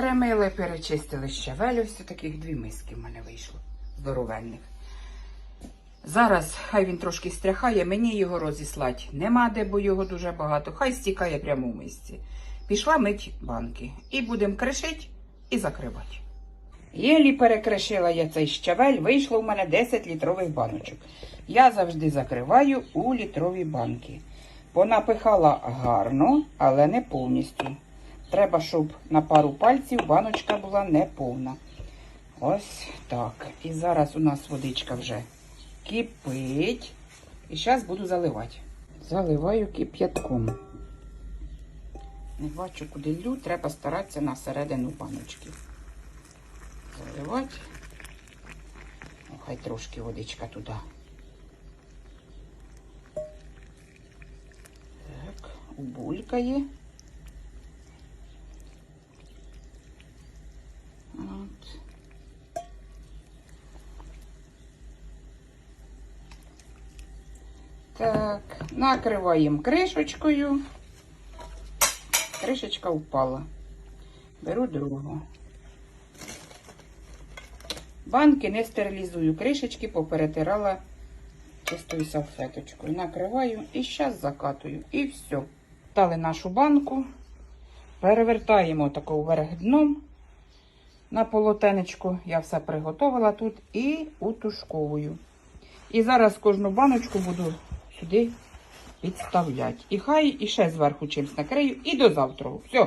Перемили, перечистили щавель, ось таких дві миски в мене вийшло, здоровенних. Зараз хай він трошки стряхає, мені його розіслати нема де, бо його дуже багато. Хай стікає прямо в мисці. Пішла мить банки. І будемо кришити і закривати. Єлі перекришила я цей щавель, вийшло в мене 10 літрових баночок. Я завжди закриваю у літрові банки. Понапихала гарно, але не повністю. Треба, щоб на пару пальців баночка була не повна. Ось так. І зараз у нас водичка вже кипить. І зараз буду заливати. Заливаю кип'ятком. Не бачу, куди лю, треба старатися на середину баночки. Заливати. Ну, Хай трошки водичка туди. Так, убулькає. Так, накриваємо кришечкою. Кришечка впала. Беру другу. Банки не стерилізую. Кришечки поперетирала чистою салфеточкою. Накриваю і зараз закатую. І все. Дали нашу банку. Перевертаємо тако вверх дном. На полотенечку я все приготувала тут і утушковую. І зараз кожну баночку буду сюди підставляти. І хай і ще зверху чимось накрию, і до завтра. Все.